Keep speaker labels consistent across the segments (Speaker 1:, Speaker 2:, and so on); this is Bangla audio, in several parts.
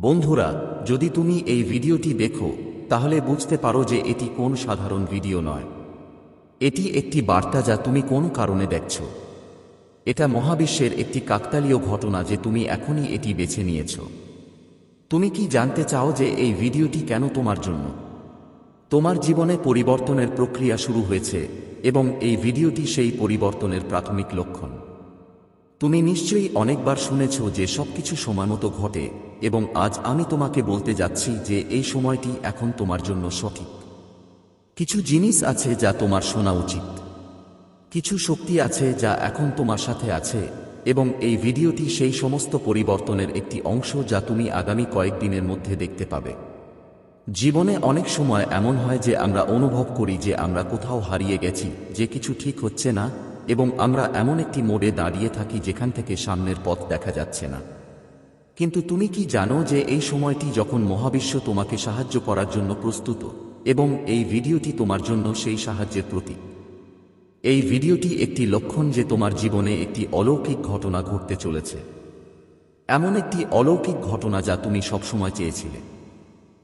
Speaker 1: বন্ধুরা, যদি তুমি এই ভিডিওটি দেখো, তাহলে বুঝতে পারো যে এটি কোন সাধারণ ভিডিও নয়। এটি একটি বার্তা যা তুমি কোন কারণে দেখছ। এটা মহাবিশ্বের একটি কাকতালীয় ঘটনা যে তুমি এখনই এটি বেছে নিয়েছ। তুমি কি জানতে চাও যে এই ভিডিওটি কেন তোমার জন্য? তোমার জীবনে পরিবর্তনের প্রক্রিয়া শুরু হয়েছে এবং এই ভিডিওটি সেই পরিবর্তনের প্রাথমিক লক্ষণ। তুমি নিশ্চয়ই অনেকবার শুনেছ যে সবকিছু সময়মতো ঘটে এবং আজ আমি তোমাকে বলতে যাচ্ছি যে এই সময়টি এখন তোমার জন্য সঠিক। কিছু জিনিস আছে যা তোমার শোনা উচিত। কিছু শক্তি আছে যা এখন তোমার সাথে আছে এবং এই ভিডিওটি সেই সমস্ত পরিবর্তনের একটি অংশ যা তুমি আগামী কয়েকদিনের মধ্যে দেখতে পাবে। জীবনে অনেক সময় এমন হয় যে আমরা অনুভব করি যে আমরা কোথাও হারিয়ে গেছি, যে কিছু ঠিক হচ্ছে না এবং আমরা এমন একটি মোড়ে দাঁড়িয়ে থাকি যেখান থেকে সামনের পথ দেখা যাচ্ছে না। কিন্তু তুমি কি জানো যে এই সময়টি যখন মহাবিশ্ব তোমাকে সাহায্য করার জন্য প্রস্তুত এবং এই ভিডিওটি তোমার জন্য সেই সাহায্যের প্রতীক? এই ভিডিওটি একটি লক্ষণ যে তোমার জীবনে একটি অলৌকিক ঘটনা ঘটতে চলেছে। এমন একটি অলৌকিক ঘটনা যা তুমি সবসময় চেয়েছিলে।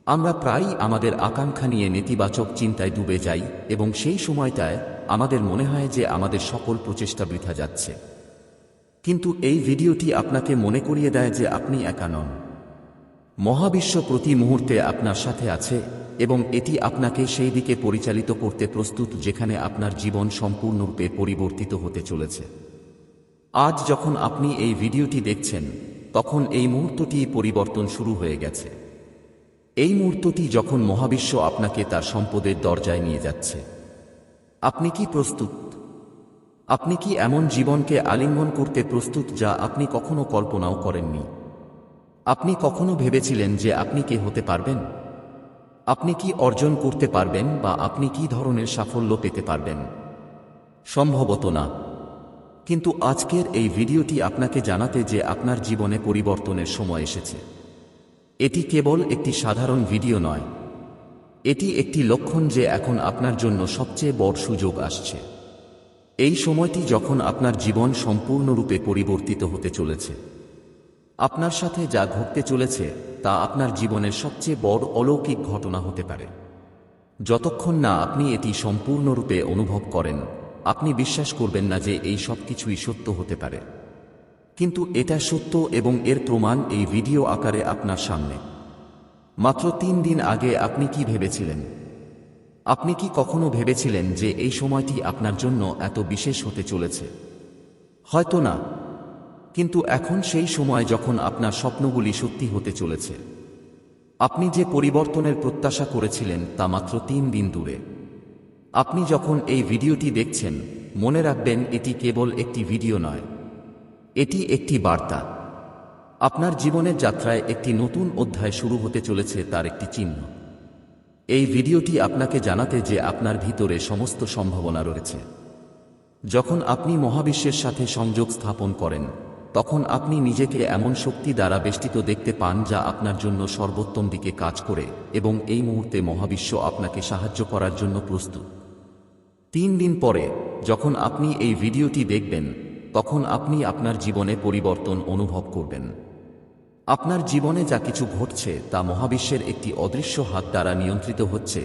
Speaker 1: আমরা প্রায়ই আমাদের আকাঙ্ক্ষা নিয়ে নেতিবাচক চিন্তায় ডুবে যাই এবং সেই সময়টায় আমাদের মনে হয় যে আমাদের সকল প্রচেষ্টা বৃথা যাচ্ছে। কিন্তু এই ভিডিওটি আপনাকে মনে করিয়ে দেয় যে আপনি একা নন। মহাবিশ্ব প্রতি মুহূর্তে আপনার সাথে আছে এবং এটি আপনাকে সেই দিকে পরিচালিত করতে প্রস্তুত যেখানে আপনার জীবন সম্পূর্ণরূপে পরিবর্তিত হতে চলেছে। আজ যখন আপনি এই ভিডিওটি দেখছেন, তখন এই মুহূর্তটি পরিবর্তন শুরু হয়ে গেছে। এই মুহূর্তটি যখন মহাবিশ্ব আপনাকে তার সম্পদের দরজায় নিয়ে যাচ্ছে। আপনি কি প্রস্তুত? আপনি কি এমন জীবনকে আলিঙ্গন করতে প্রস্তুত যা আপনি কখনো কল্পনাও করেননি? আপনি কখনো ভেবেছিলেন যে আপনি কে হতে পারবেন? আপনি কি অর্জন করতে পারবেন বা আপনি কি ধরনের সাফল্য পেতে পারবেন? সম্ভবত না। কিন্তু আজকের এই ভিডিওটি আপনাকে জানাতে যে আপনার জীবনে পরিবর্তনের সময় এসেছে। এটি কেবল একটি সাধারণ ভিডিও নয়। এটি একটি লক্ষণ যে এখন আপনার জন্য সবচেয়ে বড় সুযোগ আসছে। এই সময়টি যখন আপনার জীবন সম্পূর্ণরূপে পরিবর্তিত হতে চলেছে। আপনার সাথে যা ঘটতে চলেছে, তা আপনার জীবনের সবচেয়ে বড় অলৌকিক ঘটনা হতে পারে। যতক্ষণ না আপনি এটি সম্পূর্ণরূপে অনুভব করেন, আপনি বিশ্বাস করবেন না যে এই সব কিছুই সত্য হতে পারে। কিন্তু এটা সত্য এবং এর প্রমাণ এই ভিডিও আকারে আপনার সামনে। মাত্র তিন দিন আগে আপনি কি ভেবেছিলেন? আপনি কি কখনো ভেবেছিলেন যে এই সময়টি আপনার জন্য এত বিশেষ হতে চলেছে? হয়তো না। কিন্তু এখন সেই সময় যখন আপনার স্বপ্নগুলি সত্যি হতে চলেছে। আপনি যে পরিবর্তনের প্রত্যাশা করেছিলেন তা মাত্র তিন দিন দূরে। আপনি যখন এই ভিডিওটি দেখছেন, মনে রাখবেন এটি কেবল একটি ভিডিও নয়। এটি একটি বার্তা। আপনার জীবনের যাত্রায় একটি নতুন অধ্যায় শুরু হতে চলেছে তার একটি চিহ্ন। এই ভিডিওটি আপনাকে জানাতে যে আপনার ভিতরে সমস্ত সম্ভাবনা রয়েছে। যখন আপনি মহাবিশ্বের সাথে সংযোগ স্থাপন করেন, তখন আপনি নিজেকে এমন শক্তি দ্বারা বেষ্টিত দেখতে পান যা আপনার জন্য সর্বোত্তম দিকে কাজ করে এবং এই মুহূর্তে মহাবিশ্ব আপনাকে সাহায্য করার জন্য প্রস্তুত। তিন দিন পরে, যখন আপনি এই ভিডিওটি দেখবেন, তখন আপনি আপনার জীবনে পরিবর্তন অনুভব করবেন। আপনার জীবনে যা কিছু ঘটছে তা মহাবিশ্বের একটি অদৃশ্য হাত দ্বারা নিয়ন্ত্রিত হচ্ছে,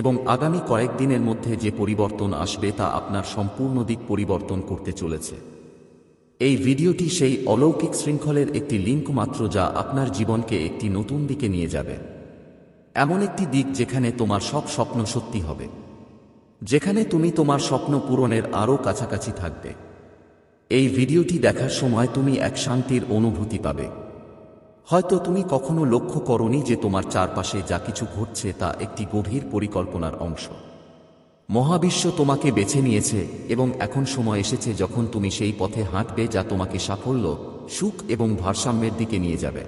Speaker 1: এবং আগামী কয়েকদিনের মধ্যে যে পরিবর্তন আসবে তা আপনার সম্পূর্ণ দিক পরিবর্তন করতে চলেছে। এই ভিডিওটি সেই অলৌকিক শৃঙ্খলের একটি লিঙ্ক মাত্র যা আপনার জীবনকে একটি নতুন দিকে নিয়ে যাবে। এমন একটি দিক যেখানে তোমার সব স্বপ্ন সত্যি হবে। যেখানে তুমি তোমার স্বপ্ন পূরণের আরও কাছাকাছি থাকবে। এই ভিডিওটি দেখার সময় তুমি এক শান্তির অনুভূতি পাবে। হয়তো তুমি কখনো লক্ষ্য করনি যে তোমার চারপাশে যা কিছু ঘটছে তা একটি গভীর পরিকল্পনার অংশ। মহাবিশ্ব তোমাকে বেছে নিয়েছে এবং এখন সময় এসেছে যখন তুমি সেই পথে হাঁটবে যা তোমাকে সাফল্য, সুখ এবং ভারসাম্যের দিকে নিয়ে যাবে।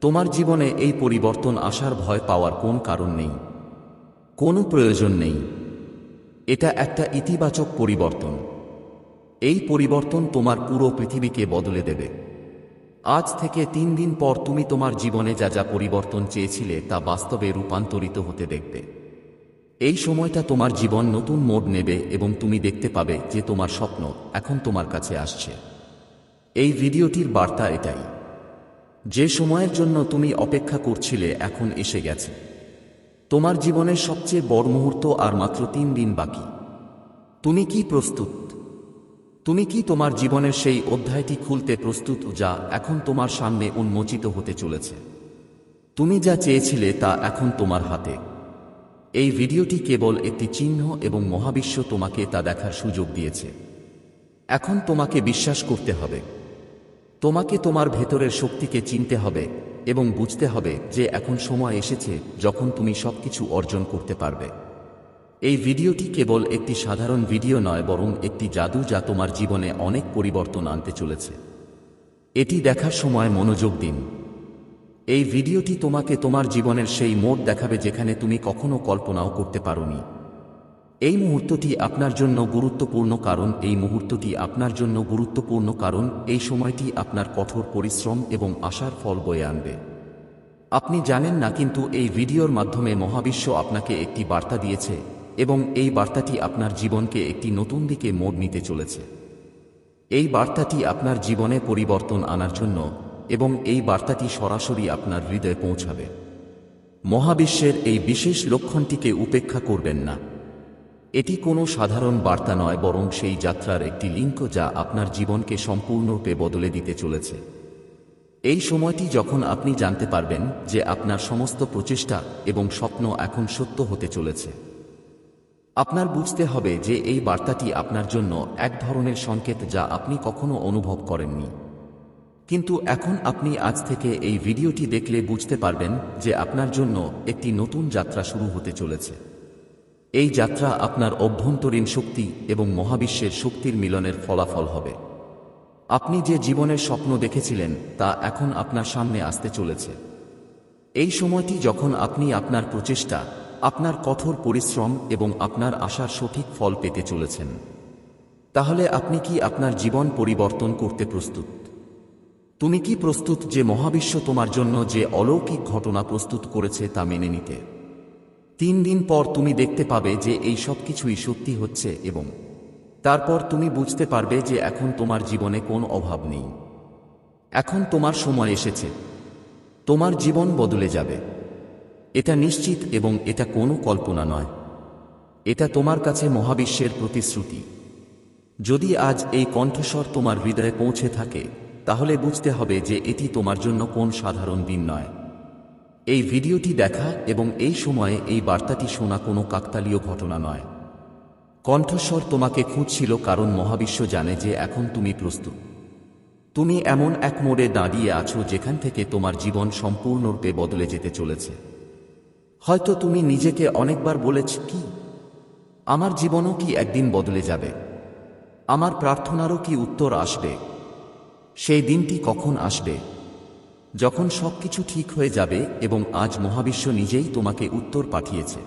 Speaker 1: তোমার জীবনে এই পরিবর্তন আসার ভয় পাওয়ার কোন কারণ নেই। কোনো প্রয়োজন নেই। এটা একটা ইতিবাচক পরিবর্তন। এই পরিবর্তন তোমার পুরো পৃথিবীকে বদলে দেবে। আজ থেকে তিন দিন পর তুমি তোমার জীবনে যা যা পরিবর্তন চেয়েছিলে তা বাস্তবে রূপান্তরিত হতে দেখবে। এই সময়টা তোমার জীবন নতুন মোড় নেবে এবং তুমি দেখতে পাবে যে তোমার স্বপ্ন এখন তোমার কাছে আসছে। এই ভিডিওটির বার্তা এটাই। যে সময়ের জন্য তুমি অপেক্ষা করছিলে এখন এসে গেছে। তোমার জীবনের সবচেয়ে বড় মুহূর্ত আর মাত্র তিন দিন বাকি। তুমি কি প্রস্তুত? তুমি কি তোমার জীবনের সেই অধ্যায়টি খুলতে প্রস্তুত, যা এখন তোমার সামনে উন্মোচিত হতে চলেছে? তুমি যা চেয়েছিলে তা এখন তোমার হাতে। এই ভিডিওটি কেবল একটি চিহ্ন এবং মহাবিশ্ব তোমাকে তা দেখার সুযোগ দিয়েছে। এখন তোমাকে বিশ্বাস করতে হবে। তোমাকে তোমার ভেতরের শক্তিকে চিনতে হবে এবং বুঝতে হবে যে এখন সময় এসেছে যখন তুমি সবকিছু অর্জন করতে পারবে। এই ভিডিওটি কেবল একটি সাধারণ ভিডিও নয়, বরং একটি জাদু যা তোমার জীবনে অনেক পরিবর্তন আনতে চলেছে। এটি দেখার সময় মনোযোগ দিন। এই ভিডিওটি তোমাকে তোমার জীবনের সেই মোড় দেখাবে যেখানে তুমি কখনো কল্পনাও করতে পারোনি। এই মুহূর্তটি আপনার জন্য গুরুত্বপূর্ণ কারণ, এই মুহূর্তটি আপনার জন্য গুরুত্বপূর্ণ কারণ, এই সময়টি আপনার কঠোর পরিশ্রম এবং আশার ফল বয়ে আনবে। আপনি জানেন না, কিন্তু এই ভিডিওর মাধ্যমে মহাবিশ্ব আপনাকে একটি বার্তা দিয়েছে। এবং এই বার্তাটি আপনার জীবনকে একটি নতুন দিকে মোড় নিতে চলেছে। এই বার্তাটি আপনার জীবনে পরিবর্তন আনার জন্য এবং এই বার্তাটি সরাসরি আপনার হৃদয়ে পৌঁছাবে। মহাবিশ্বের এই বিশেষ লক্ষণটিকে উপেক্ষা করবেন না। এটি কোনো সাধারণ বার্তা নয়, বরং সেই যাত্রার একটি লিঙ্ক যা আপনার জীবনকে সম্পূর্ণরূপে বদলে দিতে চলেছে। এই সময়টি যখন আপনি জানতে পারবেন যে আপনার সমস্ত প্রচেষ্টা এবং স্বপ্ন এখন সত্য হতে চলেছে। আপনার বুঝতে হবে যে এই বার্তাটি আপনার জন্য এক ধরনের সংকেত যা আপনি কখনো অনুভব করেননি। কিন্তু এখন আপনি আজ থেকে এই ভিডিওটি দেখলে বুঝতে পারবেন যে আপনার জন্য একটি নতুন যাত্রা শুরু হতে চলেছে। এই যাত্রা আপনার অভ্যন্তরীণ শক্তি এবং মহাবিশ্বের শক্তির মিলনের ফলাফল হবে। আপনি যে জীবনের স্বপ্ন দেখেছিলেন, তা এখন আপনার সামনে আসতে চলেছে। এই সময়টি যখন আপনি আপনার প্রচেষ্টা আপনার কঠোর পরিশ্রম এবং আপনার আশার সঠিক ফল পেতে চলেছেন। তাহলে আপনি কি আপনার জীবন পরিবর্তন করতে প্রস্তুত? তুমি কি প্রস্তুত যে মহাবিশ্ব তোমার জন্য যে অলৌকিক ঘটনা প্রস্তুত করেছে তা মেনে নিতে? তিন দিন পর তুমি দেখতে পাবে যে এই সব কিছুই সত্যি হচ্ছে এবং তারপর তুমি বুঝতে পারবে যে এখন তোমার জীবনে কোন অভাব নেই। এখন তোমার সময় এসেছে। তোমার জীবন বদলে যাবে। এটা নিশ্চিত এবং এটা কোনো কল্পনা নয়। এটা তোমার কাছে মহাবিশ্বের প্রতিশ্রুতি। যদি আজ এই কণ্ঠস্বর তোমার হৃদয়ে পৌঁছে থাকে, তাহলে বুঝতে হবে যে এটি তোমার জন্য কোন সাধারণ দিন নয়। এই ভিডিওটি দেখা এবং এই সময়ে এই বার্তাটি শোনা কোনো কাকতালীয় ঘটনা নয়। কণ্ঠস্বর তোমাকে খুঁজছিল কারণ মহাবিশ্ব জানে যে এখন তুমি প্রস্তুত। তুমি এমন এক মোড়ে দাঁড়িয়ে আছো যেখান থেকে তোমার জীবন সম্পূর্ণরূপে বদলে যেতে চলেছে। হয়তো তুমি নিজেকে অনেকবার বলেছ, কি? আমার জীবনও কি একদিন বদলে যাবে? আমার প্রার্থনারও কি উত্তর আসবে? সেই দিনটি কখন আসবে? যখন সবকিছু ঠিক হয়ে যাবে এবং আজ মহাবিশ্ব নিজেই তোমাকে উত্তর পাঠিয়েছে।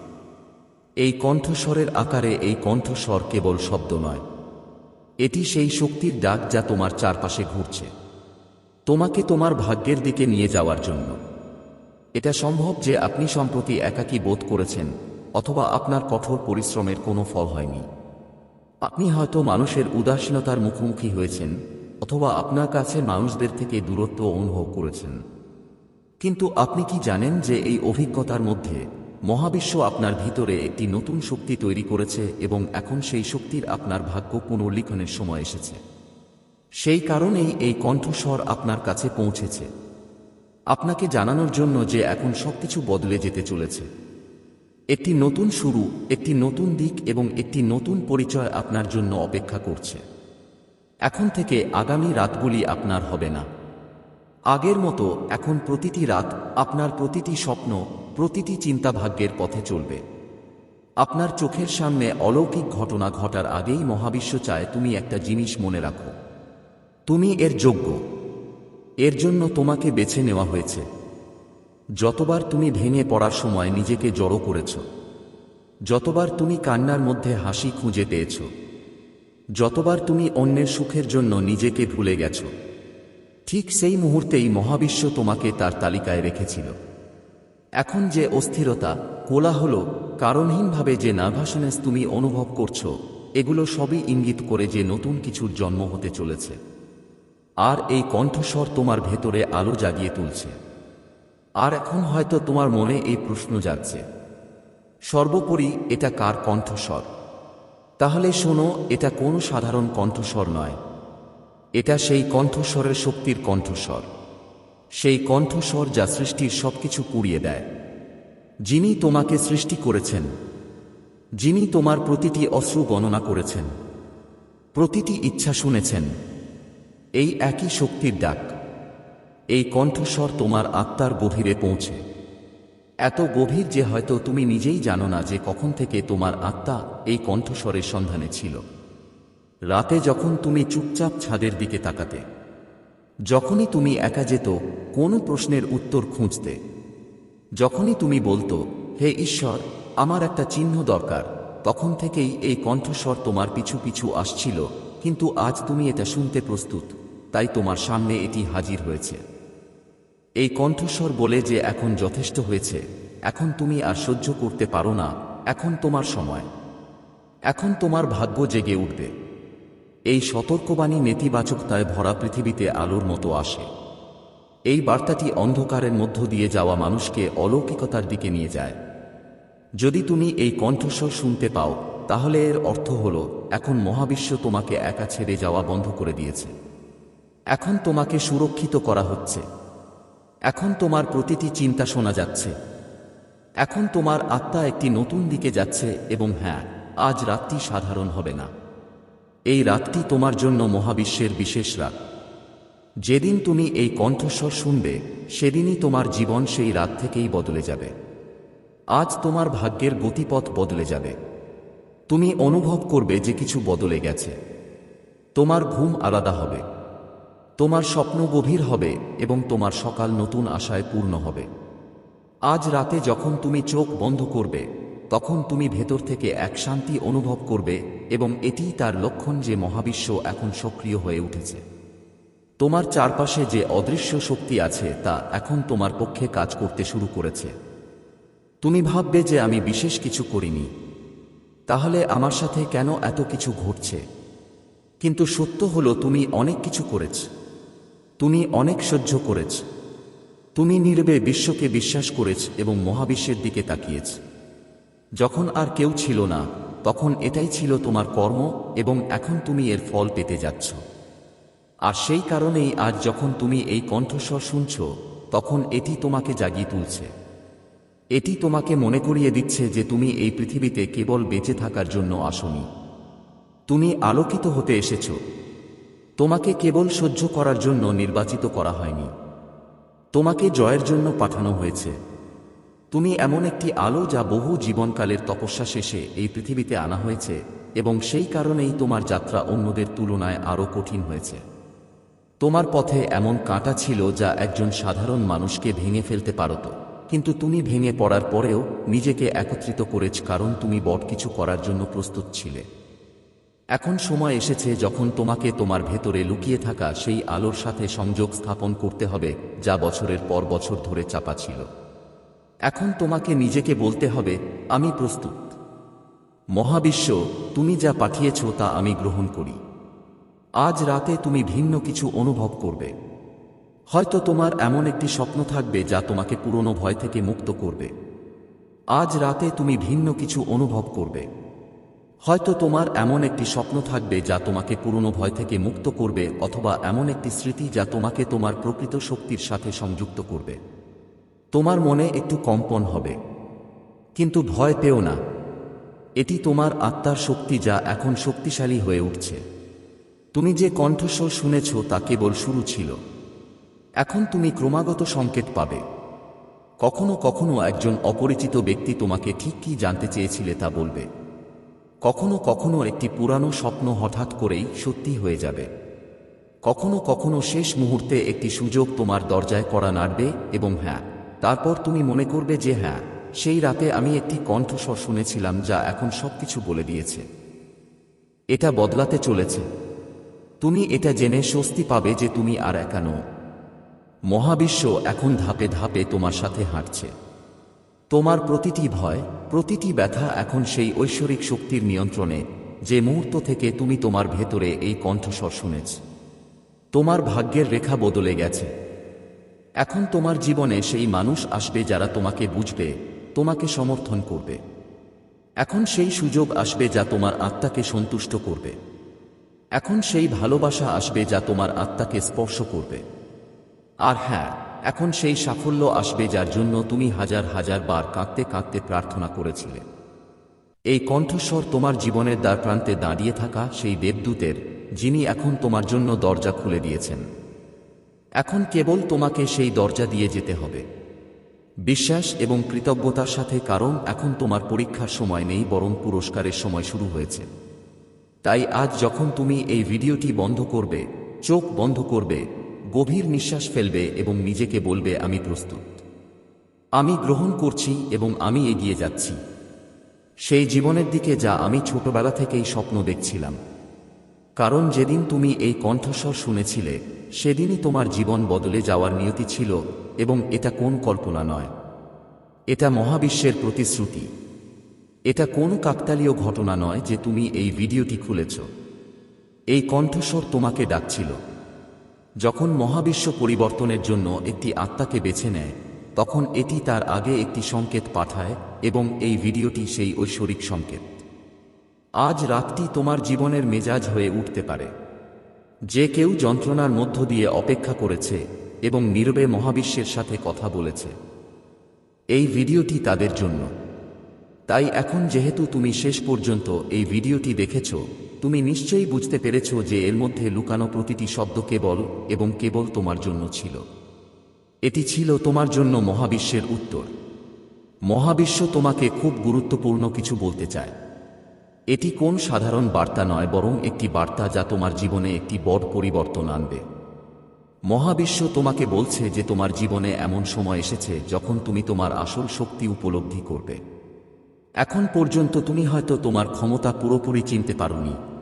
Speaker 1: এই কণ্ঠস্বরের আকারে এই কণ্ঠস্বর কেবল শব্দ নয়। এটি সেই শক্তির ডাক যা তোমার চারপাশে ঘুরছে। তোমাকে তোমার ভাগ্যের দিকে নিয়ে যাওয়ার জন্য। এটা সম্ভব যে আপনি সম্প্রতি একাকী বোধ করেছেন, অথবা আপনার কঠোর পরিশ্রমের কোনো ফল হয়নি। আপনি হয়তো মানুষের উদাসীনতার মুখোমুখি হয়েছেন, অথবা আপনার কাছে মানুষদের থেকে দূরত্ব অনুভব করেছেন। কিন্তু আপনি কি জানেন যে এই অভিজ্ঞতার মধ্যে মহাবিশ্ব আপনার ভিতরে একটি নতুন শক্তি তৈরি করেছে এবং এখন সেই শক্তির আপনার ভাগ্য পুনর্লিখনের সময় এসেছে। সেই কারণেই এই কণ্ঠস্বর আপনার কাছে পৌঁছেছে। আপনাকে জানানোর জন্য যে এখন সবকিছু বদলে যেতে চলেছে। একটি নতুন শুরু, একটি নতুন দিক এবং একটি নতুন পরিচয় আপনার জন্য অপেক্ষা করছে। এখন থেকে আগামী রাতগুলি আপনার হবে না। আগের মতো এখন প্রতিটি রাত আপনার প্রতিটি স্বপ্ন, প্রতিটি চিন্তা ভাগ্যের পথে চলবে। আপনার চোখের সামনে অলৌকিক ঘটনা ঘটার আগেই মহাবিশ্ব চায় তুমি একটা জিনিস মনে রাখো। তুমি এর যোগ্য। এর জন্য তোমাকে বেছে নেওয়া হয়েছে। যতবার তুমি ভেঙে পড়ার সময় নিজেকে জড়ো করেছ, যতবার তুমি কান্নার মধ্যে হাসি খুঁজে পেয়েছ, যতবার তুমি অন্যের সুখের জন্য নিজেকে ভুলে গেছ, ঠিক সেই মুহূর্তেই মহাবিশ্ব তোমাকে তার তালিকায় রেখেছিল। এখন যে অস্থিরতা, কোলাহল, কারণহীনভাবে যে নার্ভাসনেস তুমি অনুভব করছ, এগুলো সবই ইঙ্গিত করে যে নতুন কিছুর জন্ম হতে চলেছে। আর এই কণ্ঠস্বর তোমার ভেতরে আলো জাগিয়ে তুলছে। আর এখন হয়তো তোমার মনে এই প্রশ্ন যাচ্ছে সর্বোপরি, এটা কার কণ্ঠস্বর? তাহলে শোনো, এটা কোনো সাধারণ কণ্ঠস্বর নয়। এটা সেই কণ্ঠস্বরের শক্তির কণ্ঠস্বর। সেই কণ্ঠস্বর যা সৃষ্টির সবকিছু কুড়িয়ে দেয়। যিনি তোমাকে সৃষ্টি করেছেন। যিনি তোমার প্রতিটি অশ্রু গণনা করেছেন। প্রতিটি ইচ্ছা শুনেছেন। এই একই শক্তির ডাক। এই কণ্ঠস্বর তোমার আত্মার গভীরে পৌঁছে। এত গভীর যে হয়তো তুমি নিজেই জানো না যে কখন থেকে তোমার আত্মা এই কণ্ঠস্বরের সন্ধানে ছিল। রাতে যখন তুমি চুপচাপ ছাদের দিকে তাকাতে, যখনই তুমি একা যেত, কোনো প্রশ্নের উত্তর খুঁজতে, যখনই তুমি বলতো, হে ঈশ্বর, আমার একটা চিহ্ন দরকার। তখন থেকেই এই কণ্ঠস্বর তোমার পিছু পিছু আসছিল, কিন্তু আজ তুমি এটা শুনতে প্রস্তুত। তাই তোমার সামনে এটি হাজির হয়েছে। এই কণ্ঠস্বর বলে যে এখন যথেষ্ট হয়েছে, এখন তুমি আর সহ্য করতে পারো না, এখন তোমার সময়। এখন তোমার ভাগ্য জেগে উঠবে। এই সতর্কবাণী নেতিবাচকতায় ভরা পৃথিবীতে আলোর মতো আসে। এই বার্তাটি অন্ধকারের মধ্য দিয়ে যাওয়া মানুষকে অলৌকিকতার দিকে নিয়ে যায়। যদি তুমি এই কণ্ঠস্বর শুনতে পাও, তাহলে এর অর্থ হল, এখন মহাবিশ্ব তোমাকে একা ছেড়ে যাওয়া বন্ধ করে দিয়েছে। এখন তোমাকে সুরক্ষিত করা হচ্ছে। এখন তোমার প্রতিটি চিন্তা শোনা যাচ্ছে। এখন তোমার আত্মা একটি নতুন দিকে যাচ্ছে এবং হ্যাঁ আজ রাতটি সাধারণ হবে না। এই রাতটি তোমার জন্য মহাবিশ্বের বিশেষ রাত। যেদিন তুমি এই কণ্ঠস্বর শুনবে, সেদিনই তোমার জীবন সেই রাত থেকেই বদলে যাবে। আজ তোমার ভাগ্যের গতিপথ বদলে যাবে। তুমি অনুভব করবে যে কিছু বদলে গেছে। তোমার ঘুম আলাদা হবে। তোমার স্বপ্ন গভীর হবে এবং তোমার সকাল নতুন আশায় পূর্ণ হবে। আজ রাতে যখন তুমি চোখ বন্ধ করবে, তখন তুমি ভেতর থেকে এক শান্তি অনুভব করবে এবং এটিই তার লক্ষণ যে মহাবিশ্ব এখন সক্রিয় হয়ে উঠেছে। তোমার চারপাশে যে অদৃশ্য শক্তি আছে তা এখন তোমার পক্ষে কাজ করতে শুরু করেছে। তুমি ভাববে যে আমি বিশেষ কিছু করিনি। তাহলে আমার সাথে কেন এত কিছু ঘটছে? কিন্তু সত্য হলো তুমি অনেক কিছু করেছ। তুমি অনেক সহ্য করেছ। তুমি নীরবে বিশ্বকে বিশ্বাস করেছ এবং মহাবিশ্বের দিকে তাকিয়েছ। যখন আর কেউ ছিল না, তখন এটাই ছিল তোমার কর্ম এবং এখন তুমি এর ফল পেতে যাচ্ছ। আর সেই কারণেই আজ যখন তুমি এই কণ্ঠস্বর শুনছ, তখন এটি তোমাকে জাগিয়ে তুলছে। এটি তোমাকে মনে করিয়ে দিচ্ছে যে তুমি এই পৃথিবীতে কেবল বেঁচে থাকার জন্য আসনি। তুমি আলোকিত হতে এসেছ। তোমাকে কেবল সহ্য করার জন্য নির্বাচিত করা হয়নি। তোমাকে জয়ের জন্য পাঠানো হয়েছে। তুমি এমন একটি আলো যা বহু জীবনকালের তপস্যা শেষে এই পৃথিবীতে আনা হয়েছে এবং সেই কারণেই তোমার যাত্রা অন্যদের তুলনায় আরও কঠিন হয়েছে। তোমার পথে এমন কাঁটা ছিল যা একজন সাধারণ মানুষকে ভেঙে ফেলতে পারত, কিন্তু তুমি ভেঙে পড়ার পরেও নিজেকে একত্রিত করেছ কারণ তুমি বট কিছু করার জন্য প্রস্তুত ছিলে। এখন সময় এসেছে যখন তোমাকে তোমার ভেতরে লুকিয়ে থাকা সেই আলোর সাথে সংযোগ স্থাপন করতে হবে, যা বছরের পর বছর ধরে চাপা ছিল। এখন তোমাকে নিজেকে বলতে হবে, আমি প্রস্তুত। মহাবিশ্ব, তুমি যা পাঠিয়েছ তা আমি গ্রহণ করি। আজ রাতে তুমি ভিন্ন কিছু অনুভব করবে। হয়তো তোমার এমন একটি স্বপ্ন থাকবে যা তোমাকে পুরনো ভয় থেকে মুক্ত করবে। আজ রাতে তুমি ভিন্ন কিছু অনুভব করবে। হয়তো তোমার এমন একটি স্বপ্ন থাকবে যা তোমাকে পুরনো ভয় থেকে মুক্ত করবে অথবা এমন একটি স্মৃতি যা তোমাকে তোমার প্রকৃত শক্তির সাথে সংযুক্ত করবে। তোমার মনে একটু কম্পন হবে। কিন্তু ভয় পেও না। এটি তোমার আত্মার শক্তি যা এখন শক্তিশালী হয়ে উঠছে। তুমি যে কণ্ঠস্বর শুনেছ তা কেবল শুরু ছিল। এখন তুমি ক্রমাগত সংকেত পাবে। কখনো কখনো একজন অপরিচিত ব্যক্তি তোমাকে ঠিক কি জানতে চেয়েছিলে তা বলবে। কখনো কখনো একটি পুরানো স্বপ্ন হঠাৎ করেই সত্যি হয়ে যাবে। কখনো কখনো শেষ মুহূর্তে একটি সুযোগ তোমার দরজায় করা নাড়বে এবং হ্যাঁ তারপর তুমি মনে করবে যে হ্যাঁ সেই রাতে আমি একটি কণ্ঠস্বর শুনেছিলাম যা এখন সবকিছু বলে দিয়েছে। এটা বদলাতে চলেছে। তুমি এটা জেনে স্বস্তি পাবে যে তুমি আর একা মহাবিশ্ব এখন ধাপে ধাপে তোমার সাথে হাঁটছে। তোমার প্রতিটি ভয়, প্রতিটি ব্যথা এখন সেই ঐশ্বরিক শক্তির নিয়ন্ত্রণে, যে মুহূর্ত থেকে তুমি তোমার ভেতরে এই কণ্ঠস্বর শুনেছ। তোমার ভাগ্যের রেখা বদলে গেছে। এখন তোমার জীবনে সেই মানুষ আসবে যারা তোমাকে বুঝবে, তোমাকে সমর্থন করবে। এখন সেই সুযোগ আসবে যা তোমার আত্মাকে সন্তুষ্ট করবে। এখন সেই ভালোবাসা আসবে যা তোমার আত্মাকে স্পর্শ করবে। আর হ্যাঁ এখন সেই সাফল্য আসবে যার জন্য তুমি হাজার হাজার বার কাঁদতে কাঁদতে প্রার্থনা করেছিলে। এই কণ্ঠস্বর তোমার জীবনের দ্বার প্রান্তে দাঁড়িয়ে থাকা সেই দেবদূতের, যিনি এখন তোমার জন্য দরজা খুলে দিয়েছেন। এখন কেবল তোমাকে সেই দরজা দিয়ে যেতে হবে। বিশ্বাস এবং কৃতজ্ঞতার সাথে কারণ এখন তোমার পরীক্ষার সময় নেই, বরং পুরস্কারের সময় শুরু হয়েছে। তাই আজ যখন তুমি এই ভিডিওটি বন্ধ করবে, চোখ বন্ধ করবে গভীর নিঃশ্বাস ফেলবে এবং নিজেকে বলবে, আমি প্রস্তুত। আমি গ্রহণ করছি এবং আমি এগিয়ে যাচ্ছি। সেই জীবনের দিকে যা আমি ছোটবেলা থেকেই স্বপ্ন দেখছিলাম। কারণ যেদিন তুমি এই কণ্ঠস্বর শুনেছিলে, সেদিনই তোমার জীবন বদলে যাওয়ার নিয়তি ছিল এবং এটা কোন কল্পনা নয়। এটা মহাবিশ্বের প্রতিশ্রুতি। এটা কোন কাকতালীয় ঘটনা নয় যে তুমি এই ভিডিওটি খুলেছ। এই কণ্ঠস্বর তোমাকে ডাকছিল। যখন মহাবিশ্ব পরিবর্তনের জন্য একটি আত্মাকে বেছে নেয়, তখন এটি তার আগে একটি সংকেত পাঠায় এবং এই ভিডিওটি সেই ঐশ্বরিক সংকেত। আজ রাতটি তোমার জীবনের মেজাজ হয়ে উঠতে পারে। যে কেউ যন্ত্রণার মধ্য দিয়ে অপেক্ষা করেছে এবং নীরবে মহাবিশ্বের সাথে কথা বলেছে। এই ভিডিওটি তাদের জন্য। তাই এখন যেহেতু তুমি শেষ পর্যন্ত এই ভিডিওটি দেখেছ তুমি নিশ্চয়ই বুঝতে পেরেছ যে এর মধ্যে লুকানো প্রতিটি শব্দ কেবল এবং কেবল তোমার জন্য ছিল। এটি ছিল তোমার জন্য মহাবিশ্বের উত্তর। মহাবিশ্ব তোমাকে খুব গুরুত্বপূর্ণ কিছু বলতে চায়। এটি কোন সাধারণ বার্তা নয়, বরং একটি বার্তা যা তোমার জীবনে একটি বড় পরিবর্তন আনবে। মহাবিশ্ব তোমাকে বলছে যে তোমার জীবনে এমন সময় এসেছে যখন তুমি তোমার আসল শক্তি উপলব্ধি করবে। এখন পর্যন্ত তুমি হয়তো তোমার ক্ষমতা পুরোপুরি চিনতে পারোনি।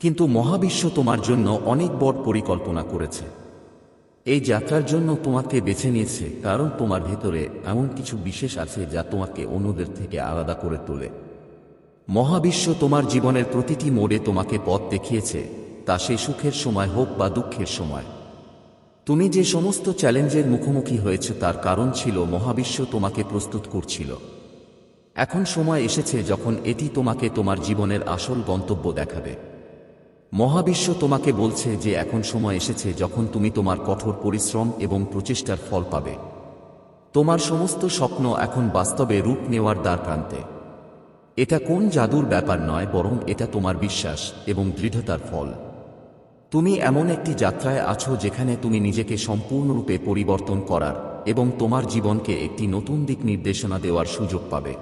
Speaker 1: কিন্তু মহাবিশ্ব তোমার জন্য অনেক বড় পরিকল্পনা করেছে। এই যাত্রার জন্য তোমাকে বেছে নিয়েছে কারণ তোমার ভেতরে এমন কিছু বিশেষ আছে যা তোমাকে অন্যদের থেকে আলাদা করে তোলে। মহাবিশ্ব তোমার জীবনের প্রতিটি মোড়ে তোমাকে পথ দেখিয়েছে, তা সে সুখের সময় হোক বা দুঃখের সময়। তুমি যে সমস্ত চ্যালেঞ্জের মুখোমুখি হয়েছে তার কারণ ছিল মহাবিশ্ব তোমাকে প্রস্তুত করছিল। এখন সময় এসেছে যখন এটি তোমাকে তোমার জীবনের আসল গন্তব্য দেখাবে। মহাবিশ্ব তোমাকে বলছে যে এখন সময় এসেছে যখন তুমি তোমার কঠোর পরিশ্রম এবং প্রচেষ্টার ফল পাবে। তোমার সমস্ত স্বপ্ন এখন বাস্তবে রূপ নেওয়ার দ্বার প্রান্তে। এটা কোন জাদুর ব্যাপার নয়, বরং এটা তোমার বিশ্বাস এবং দৃঢ়তার ফল। তুমি এমন একটি যাত্রায় আছো যেখানে তুমি নিজেকে সম্পূর্ণরূপে পরিবর্তন করার এবং তোমার জীবনকে একটি নতুন দিক নির্দেশনা দেওয়ার সুযোগ পাবে।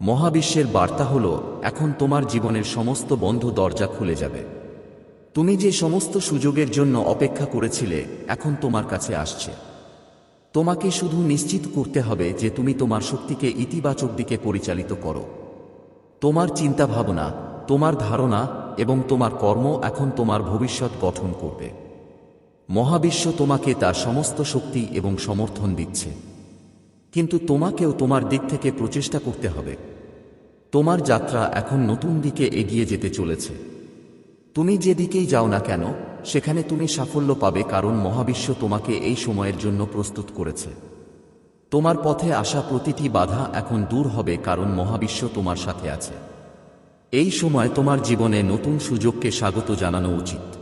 Speaker 1: মহাবিশ্বের বার্তা হল, এখন তোমার জীবনের সমস্ত বন্ধ দরজা খুলে যাবে। তুমি যে সমস্ত সুযোগের জন্য অপেক্ষা করেছিলে, এখন তোমার কাছে আসছে। তোমাকে শুধু নিশ্চিত করতে হবে যে তুমি তোমার শক্তিকে ইতিবাচক দিকে পরিচালিত করো। তোমার চিন্তাভাবনা, তোমার ধারণা এবং তোমার কর্ম এখন তোমার ভবিষ্যৎ গঠন করবে। মহাবিশ্ব তোমাকে তার সমস্ত শক্তি এবং সমর্থন দিচ্ছে। কিন্তু তোমাকেও তোমার দিক থেকে প্রচেষ্টা করতে হবে। তোমার যাত্রা এখন নতুন দিকে এগিয়ে যেতে চলেছে। তুমি যেদিকেই যাও না কেন, সেখানে তুমি সাফল্য পাবে কারণ মহাবিশ্ব তোমাকে এই সময়ের জন্য প্রস্তুত করেছে। তোমার পথে আসা প্রতিটি বাধা এখন দূর হবে কারণ মহাবিশ্ব তোমার সাথে আছে। এই সময় তোমার জীবনে নতুন সুযোগকে স্বাগত জানানো উচিত।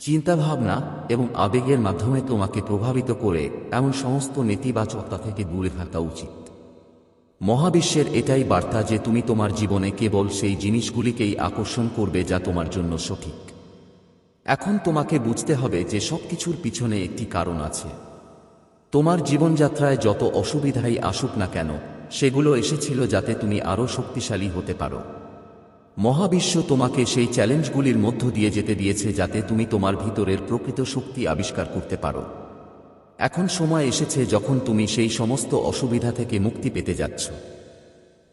Speaker 1: চিন্তাভাবনা এবং আবেগের মাধ্যমে তোমাকে প্রভাবিত করে এমন সমস্ত নেতিবাচকতা থেকে দূরে থাকা উচিত। মহাবিশ্বের এটাই বার্তা যে তুমি তোমার জীবনে কেবল সেই জিনিসগুলিকেই আকর্ষণ করবে যা তোমার জন্য সঠিক। এখন তোমাকে বুঝতে হবে যে সব কিছুর পিছনে একটি কারণ আছে। তোমার জীবনযাত্রায় যত অসুবিধাই আসুক না কেন, সেগুলো এসেছিল যাতে তুমি আরও শক্তিশালী হতে পারো। মহাবিশ্ব তোমাকে সেই চ্যালেঞ্জগুলির মধ্য দিয়ে যেতে দিয়েছে যাতে তুমি তোমার ভিতরের প্রকৃত শক্তি আবিষ্কার করতে পারো। এখন সময় এসেছে যখন তুমি সেই সমস্ত অসুবিধা থেকে মুক্তি পেতে যাচ্ছ।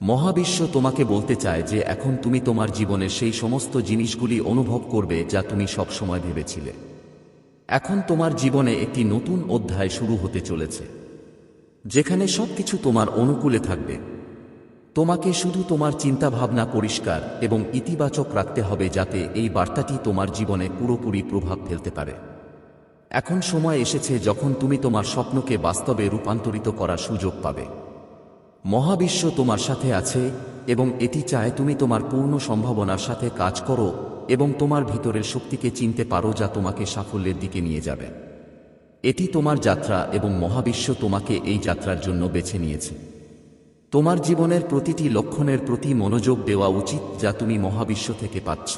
Speaker 1: মহাবিশ্ব তোমাকে বলতে চায় যে এখন তুমি তোমার জীবনের সেই সমস্ত জিনিসগুলি অনুভব করবে যা তুমি সব সময় ভেবেছিলে। এখন তোমার জীবনে একটি নতুন অধ্যায় শুরু হতে চলেছে, যেখানে সবকিছু তোমার অনুকূলে থাকবে। তোমাকে শুধু তোমার চিন্তাভাবনা পরিষ্কার এবং ইতিবাচক রাখতে হবে যাতে এই বার্তাটি তোমার জীবনে পুরোপুরি প্রভাব ফেলতে পারে। এখন সময় এসেছে যখন তুমি তোমার স্বপ্নকে বাস্তবে রূপান্তরিত করার সুযোগ পাবে। মহাবিশ্ব তোমার সাথে আছে এবং এটি চায় তুমি তোমার পূর্ণ সম্ভাবনার সাথে কাজ করো এবং তোমার ভিতরের শক্তিকে চিনতে পারো যা তোমাকে সাফল্যের দিকে নিয়ে যাবে। এটি তোমার যাত্রা এবং মহাবিশ্ব তোমাকে এই যাত্রার জন্য বেছে নিয়েছে। তোমার জীবনের প্রতিটি লক্ষণের প্রতি মনোযোগ দেওয়া উচিত যা তুমি মহাবিশ্ব থেকে পাচ্ছ।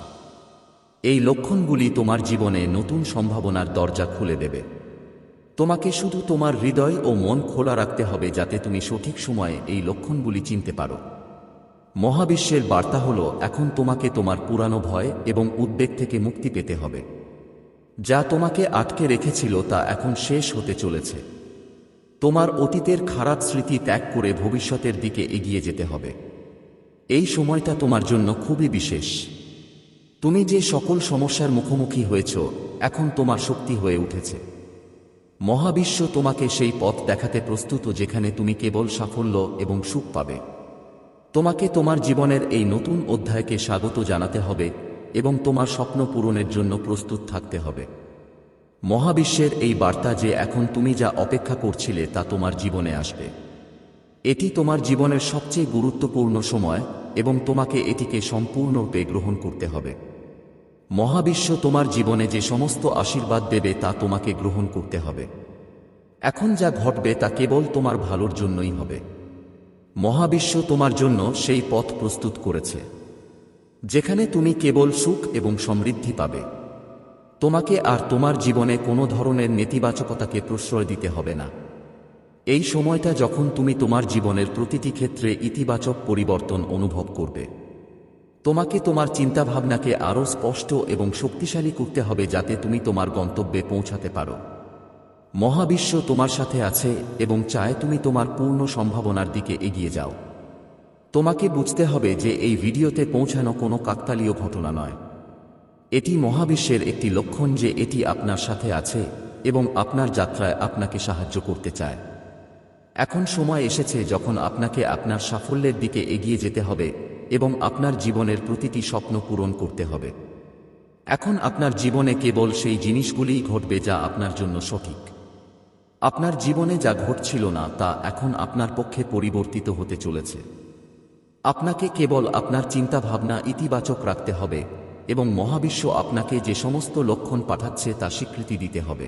Speaker 1: এই লক্ষণগুলি তোমার জীবনে নতুন সম্ভাবনার দরজা খুলে দেবে। তোমাকে শুধু তোমার হৃদয় ও মন খোলা রাখতে হবে যাতে তুমি সঠিক সময়ে এই লক্ষণগুলি চিনতে পারো। মহাবিশ্বের বার্তা হল, এখন তোমাকে তোমার পুরানো ভয় এবং উদ্বেগ থেকে মুক্তি পেতে হবে। যা তোমাকে আটকে রেখেছিল তা এখন শেষ হতে চলেছে। তোমার অতীতের খারাপ স্মৃতি ত্যাগ করে ভবিষ্যতের দিকে এগিয়ে যেতে হবে। এই সময়টা তোমার জন্য খুবই বিশেষ। তুমি যে সকল সমস্যার মুখোমুখি হয়েছ, এখন তোমার শক্তি হয়ে উঠেছে। মহাবিশ্ব তোমাকে সেই পথ দেখাতে প্রস্তুত যেখানে তুমি কেবল সাফল্য এবং সুখ পাবে। তোমাকে তোমার জীবনের এই নতুন অধ্যায়কে স্বাগত জানাতে হবে এবং তোমার স্বপ্ন পূরণের জন্য প্রস্তুত থাকতে হবে। মহাবিশ্বের এই বার্তা যে এখন তুমি যা অপেক্ষা করছিলে তা তোমার জীবনে আসবে। এটি তোমার জীবনের সবচেয়ে গুরুত্বপূর্ণ সময় এবং তোমাকে এটিকে সম্পূর্ণরূপে গ্রহণ করতে হবে। মহাবিশ্ব তোমার জীবনে যে সমস্ত আশীর্বাদ দেবে তা তোমাকে গ্রহণ করতে হবে। এখন যা ঘটবে তা কেবল তোমার ভালোর জন্যই হবে। মহাবিশ্ব তোমার জন্য সেই পথ প্রস্তুত করেছে, যেখানে তুমি কেবল সুখ এবং সমৃদ্ধি পাবে। তোমাকে আর তোমার জীবনে কোনো ধরনের নেতিবাচকতাকে প্রশ্রয় দিতে হবে না। এই সময়টা যখন তুমি তোমার জীবনের প্রতিটি ক্ষেত্রে ইতিবাচক পরিবর্তন অনুভব করবে। তোমাকে তোমার চিন্তাভাবনাকে আরও স্পষ্ট এবং শক্তিশালী করতে হবে যাতে তুমি তোমার গন্তব্যে পৌঁছাতে পারো। মহাবিশ্ব তোমার সাথে আছে এবং চায় তুমি তোমার পূর্ণ সম্ভাবনার দিকে এগিয়ে যাও। তোমাকে বুঝতে হবে যে এই ভিডিওতে পৌঁছানো কোনো কাকতালীয় ঘটনা নয়। এটি মহাবিশ্বের একটি লক্ষণ যে এটি আপনার সাথে আছে এবং আপনার যাত্রায় আপনাকে সাহায্য করতে চায়। এখন সময় এসেছে যখন আপনাকে আপনার সাফল্যের দিকে এগিয়ে যেতে হবে এবং আপনার জীবনের প্রতিটি স্বপ্ন পূরণ করতে হবে। এখন আপনার জীবনে কেবল সেই জিনিসগুলিই ঘটবে যা আপনার জন্য সঠিক। আপনার জীবনে যা ঘটছিল না তা এখন আপনার পক্ষে পরিবর্তিত হতে চলেছে। আপনাকে কেবল আপনার চিন্তাভাবনা ইতিবাচক রাখতে হবে এবং মহাবিশ্ব আপনাকে যে সমস্ত লক্ষণ পাঠাচ্ছে তা স্বীকৃতি দিতে হবে।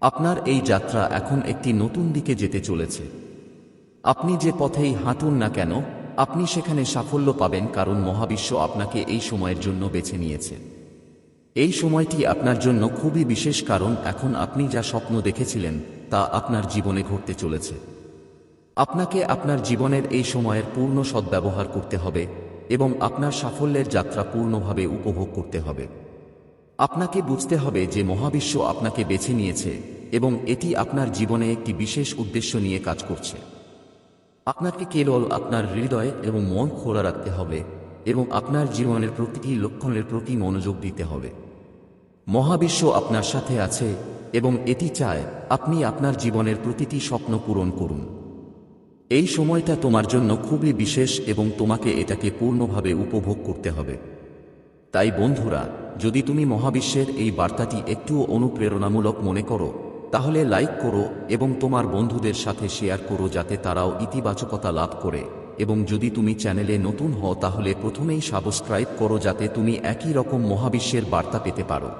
Speaker 1: আপনার এই যাত্রা এখন একটি নতুন দিকে যেতে চলেছে। আপনি যে পথেই হাঁটুন না কেন, আপনি সেখানে সাফল্য পাবেন কারণ মহাবিশ্ব আপনাকে এই সময়ের জন্য বেছে নিয়েছে। এই সময়টি আপনার জন্য খুবই বিশেষ কারণ এখন আপনি যা স্বপ্ন দেখেছিলেন, তা আপনার জীবনে ঘটতে চলেছে। আপনাকে আপনার জীবনের এই সময়ের পূর্ণ সদ্ব্যবহার করতে হবে এবং আপনার সাফল্যের যাত্রা পূর্ণভাবে উপভোগ করতে হবে। আপনাকে বুঝতে হবে যে মহাবিশ্ব আপনাকে বেছে নিয়েছে এবং এটি আপনার জীবনে একটি বিশেষ উদ্দেশ্য নিয়ে কাজ করছে। আপনাকে কেবল আপনার হৃদয় এবং মন খোলা রাখতে হবে এবং আপনার জীবনের প্রতিটি লক্ষণের প্রতি মনোযোগ দিতে হবে। মহাবিশ্ব আপনার সাথে আছে এবং এটি চায় আপনি আপনার জীবনের প্রতিটি স্বপ্ন পূরণ করুন। এই সময়টা তোমার জন্য খুবই বিশেষ এবং তোমাকে এটাকে পূর্ণভাবে উপভোগ করতে হবে। তাই বন্ধুরা, যদি তুমি মহাবিশ্বের এই বার্তাটি একটুও অনুপ্রেরণামূলক মনে করো, তাহলে লাইক করো এবং তোমার বন্ধুদের সাথে শেয়ার করো যাতে তারাও ইতিবাচকতা লাভ করে। এবং যদি তুমি চ্যানেলে নতুন হও, তাহলে প্রথমেই সাবস্ক্রাইব করো যাতে তুমি একই রকম মহাবিশ্বের বার্তা পেতে পারো।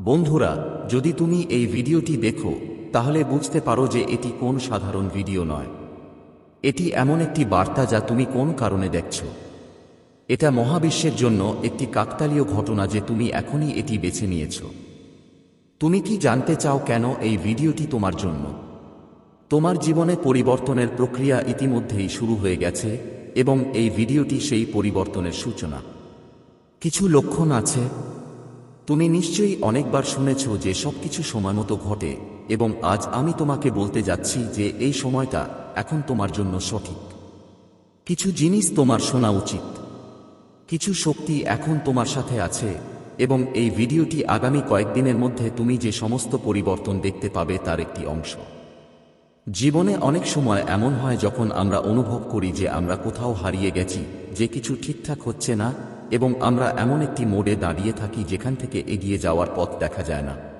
Speaker 1: বন্ধুরা, যদি তুমি এই ভিডিওটি দেখো, তাহলে বুঝতে পারো যে এটি কোন সাধারণ ভিডিও নয়। এটি এমন একটি বার্তা যা তুমি কোন কারণে দেখছ? এটা মহাবিশ্বের জন্য একটি কাকতালীয় ঘটনা যে তুমি এখনই এটি বেছে নিয়েছ। তুমি কি জানতে চাও কেন এই ভিডিওটি তোমার জন্য? তোমার জীবনে পরিবর্তনের প্রক্রিয়া ইতিমধ্যেই শুরু হয়ে গেছে এবং এই ভিডিওটি সেই পরিবর্তনের সূচনা। কিছু লক্ষণ আছে। তুমি নিশ্চয়ই অনেকবার শুনেছ যে সবকিছু সময়মতো ঘটে এবং আজ আমি তোমাকে বলতে যাচ্ছি যে এই সময়টা এখন তোমার জন্য সঠিক। কিছু জিনিস তোমার শোনা উচিত। কিছু শক্তি এখন তোমার সাথে আছে এবং এই ভিডিওটি আগামী কয়েকদিনের মধ্যে তুমি যে সমস্ত পরিবর্তন দেখতে পাবে তার একটি অংশ। জীবনে অনেক সময় এমন হয় যখন আমরা অনুভব করি যে আমরা কোথাও হারিয়ে গেছি, যে কিছু ঠিকঠাক হচ্ছে না এবং আমরা এমন একটি মোড়ে দাঁড়িয়ে থাকি যেখান থেকে এগিয়ে যাওয়ার পথ দেখা যায় না।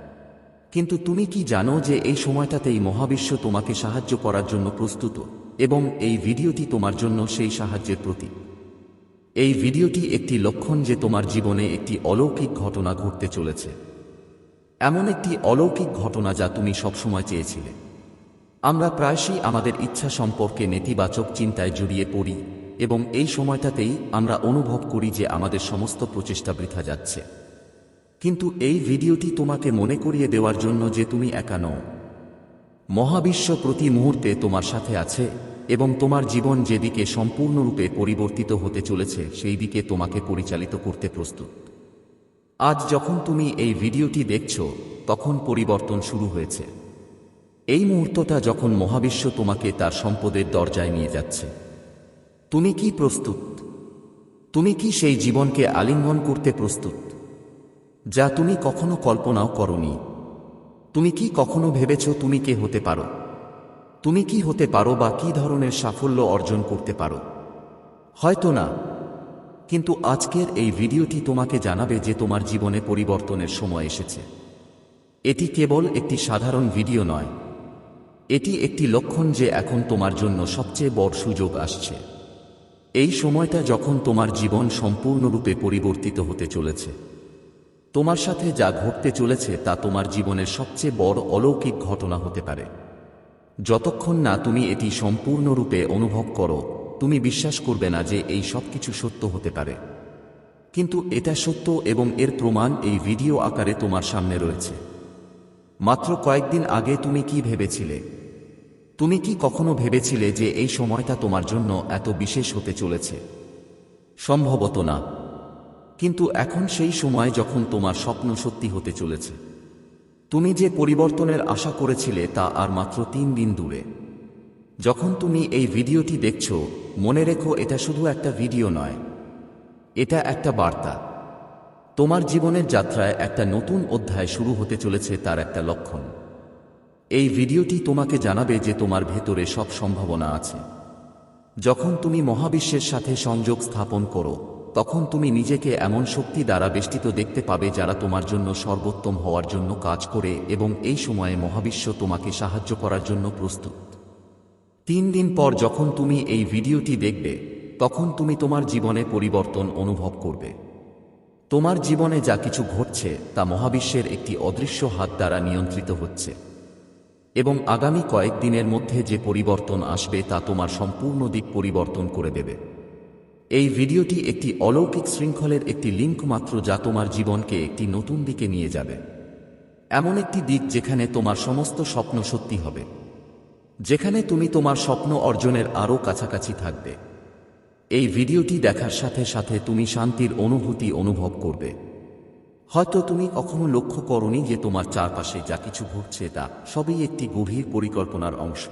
Speaker 1: কিন্তু তুমি কি জানো যে এই সময়টাতেই মহাবিশ্ব তোমাকে সাহায্য করার জন্য প্রস্তুত? এবং এই ভিডিওটি তোমার জন্য সেই সাহায্যের প্রতীক। এই ভিডিওটি একটি লক্ষণ যে তোমার জীবনে একটি অলৌকিক ঘটনা ঘটতে চলেছে। এমন একটি অলৌকিক ঘটনা যা তুমি সবসময় চেয়েছিলে। আমরা প্রায়শই আমাদের ইচ্ছা সম্পর্কে নেতিবাচক চিন্তায় জড়িয়ে পড়ি, এবং এই সময়টাতেই আমরা অনুভব করি যে আমাদের সমস্ত প্রচেষ্টা বৃথা যাচ্ছে। কিন্তু এই ভিডিওটি তোমাকে মনে করিয়ে দেওয়ার জন্য যে তুমি একা নও। মহাবিশ্ব প্রতি মুহূর্তে তোমার সাথে আছে এবং তোমার জীবন যেদিকে সম্পূর্ণরূপে পরিবর্তিত হতে চলেছে, সেই দিকে তোমাকে পরিচালিত করতে প্রস্তুত। আজ যখন তুমি এই ভিডিওটি দেখছ, তখন পরিবর্তন শুরু হয়েছে। এই মুহূর্তটা যখন মহাবিশ্ব তোমাকে তার সম্পদের দরজায় নিয়ে যাচ্ছে। তুমি কি প্রস্তুত? তুমি কি সেই জীবনকে আলিঙ্গন করতে প্রস্তুত? যা তুমি কখনো কল্পনাও করনি। তুমি কি কখনো ভেবেছ তুমি কে হতে পারো? তুমি কি হতে পারো বা কি ধরনের সাফল্য অর্জন করতে পারো? হয়তো না। কিন্তু আজকের এই ভিডিওটি তোমাকে জানাবে যে তোমার জীবনে পরিবর্তনের সময় এসেছে। এটি কেবল একটি সাধারণ ভিডিও নয়। এটি একটি লক্ষণ যে এখন তোমার জন্য সবচেয়ে বড় সুযোগ আসছে। এই সময়টা যখন তোমার জীবন সম্পূর্ণরূপে পরিবর্তিত হতে চলেছে। তোমার সাথে যা ঘটতে চলেছে তা তোমার জীবনের সবচেয়ে বড় অলৌকিক ঘটনা হতে পারে। যতক্ষণ না তুমি এটি সম্পূর্ণরূপে অনুভব করো, তুমি বিশ্বাস করবে না যে এই সব কিছু সত্য হতে পারে। কিন্তু এটা সত্য এবং এর প্রমাণ এই ভিডিও আকারে তোমার সামনে রয়েছে। মাত্র কয়েকদিন আগে তুমি কি ভেবেছিলে? তুমি কি কখনো ভেবেছিলে যে এই সময়টা তোমার জন্য এত বিশেষ হতে চলেছে? সম্ভবত না। কিন্তু এখন সেই সময় যখন তোমার স্বপ্ন সত্যি হতে চলেছে। তুমি যে পরিবর্তনের আশা করেছিলে তা আর মাত্র তিন দিন দূরে। যখন তুমি এই ভিডিওটি দেখছ, মনে রেখো এটা শুধু একটা ভিডিও নয়। এটা একটা বার্তা। তোমার জীবনের যাত্রায় একটা নতুন অধ্যায় শুরু হতে চলেছে তার একটা লক্ষণ। এই ভিডিওটি তোমাকে জানাবে যে তোমার ভেতরে সব সম্ভাবনা আছে। যখন তুমি মহাবিশ্বের সাথে সংযোগ স্থাপন করো তখন তুমি নিজেকে এমন শক্তি দ্বারা বেষ্টিত দেখতে পাবে যারা তোমার জন্য সর্বোত্তম হওয়ার জন্য কাজ করে এবং এই সময়ে মহাবিশ্ব তোমাকে সাহায্য করার জন্য প্রস্তুত। তিন দিন পর যখন তুমি এই ভিডিওটি দেখবে, তখন তুমি তোমার জীবনে পরিবর্তন অনুভব করবে। তোমার জীবনে যা কিছু ঘটছে তা মহাবিশ্বের একটি অদৃশ্য হাত দ্বারা নিয়ন্ত্রিত হচ্ছে। এবং আগামী কয়েকদিনের মধ্যে যে পরিবর্তন আসবে তা তোমার সম্পূর্ণ দিক পরিবর্তন করে দেবে। এই ভিডিওটি একটি অলৌকিক শৃঙ্খলের একটি লিঙ্ক মাত্র যা তোমার জীবনকে একটি নতুন দিকে নিয়ে যাবে। এমন একটি দিক যেখানে তোমার সমস্ত স্বপ্ন সত্যি হবে। যেখানে তুমি তোমার স্বপ্ন অর্জনের আরও কাছাকাছি থাকবে। এই ভিডিওটি দেখার সাথে সাথে তুমি শান্তির অনুভূতি অনুভব করবে। হয়তো তুমি কখনো লক্ষ্য করনি যে তোমার চারপাশে যা কিছু ঘটছে তা সবই একটি গভীর পরিকল্পনার অংশ।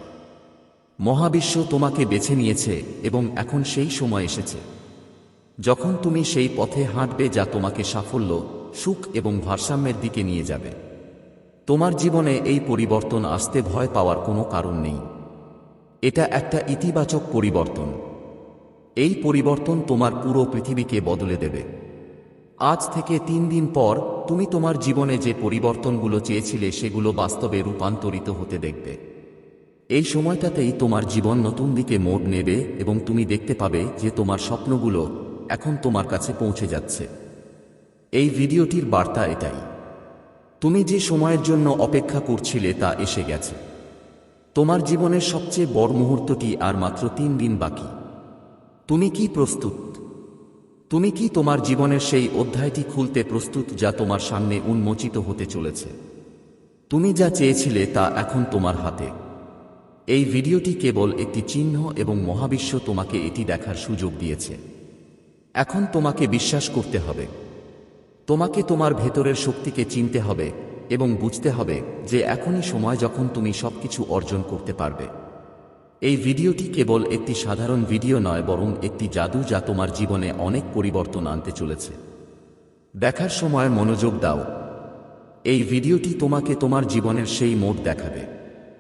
Speaker 1: মহাবিশ্ব তোমাকে বেছে নিয়েছে এবং এখন সেই সময় এসেছে। যখন তুমি সেই পথে হাঁটবে যা তোমাকে সাফল্য, সুখ এবং ভারসাম্যের দিকে নিয়ে যাবে। তোমার জীবনে এই পরিবর্তন আসতে ভয় পাওয়ার কোনো কারণ নেই। এটা একটা ইতিবাচক পরিবর্তন। এই পরিবর্তন তোমার পুরো পৃথিবীকে বদলে দেবে। আজ থেকে তিন দিন পর তুমি তোমার জীবনে যে পরিবর্তনগুলো চেয়েছিলে সেগুলো বাস্তবে রূপান্তরিত হতে দেখবে। এই সময়টাতেই তোমার জীবন নতুন দিকে মোড় নেবে এবং তুমি দেখতে পাবে যে তোমার স্বপ্নগুলো এখন তোমার কাছে পৌঁছে যাচ্ছে। এই ভিডিওটির বার্তা এটাই। তুমি যে সময়ের জন্য অপেক্ষা করছিলে তা এসে গেছে। তোমার জীবনের সবচেয়ে বড় মুহূর্তটি আর মাত্র তিন দিন বাকি। তুমি কি প্রস্তুত? তুমি কি তোমার জীবনের সেই অধ্যায়টি খুলতে প্রস্তুত যা তোমার সামনে উন্মোচিত হতে চলেছে? তুমি যা চেয়েছিলে তা এখন তোমার হাতে। এই ভিডিওটি কেবল একটি চিহ্ন এবং মহাবিশ্ব তোমাকে এটি দেখার সুযোগ দিয়েছে। এখন তোমাকে বিশ্বাস করতে হবে। তোমাকে তোমার ভেতরের শক্তিকে চিনতে হবে এবং বুঝতে হবে যে এখনই সময় যখন তুমি সবকিছু অর্জন করতে পারবে। এই ভিডিওটি কেবল একটি সাধারণ ভিডিও নয়, বরং একটি জাদু যা তোমার জীবনে অনেক পরিবর্তন আনতে চলেছে। দেখার সময় মনোযোগ দাও। এই ভিডিওটি তোমাকে তোমার জীবনের সেই মোড দেখাবে।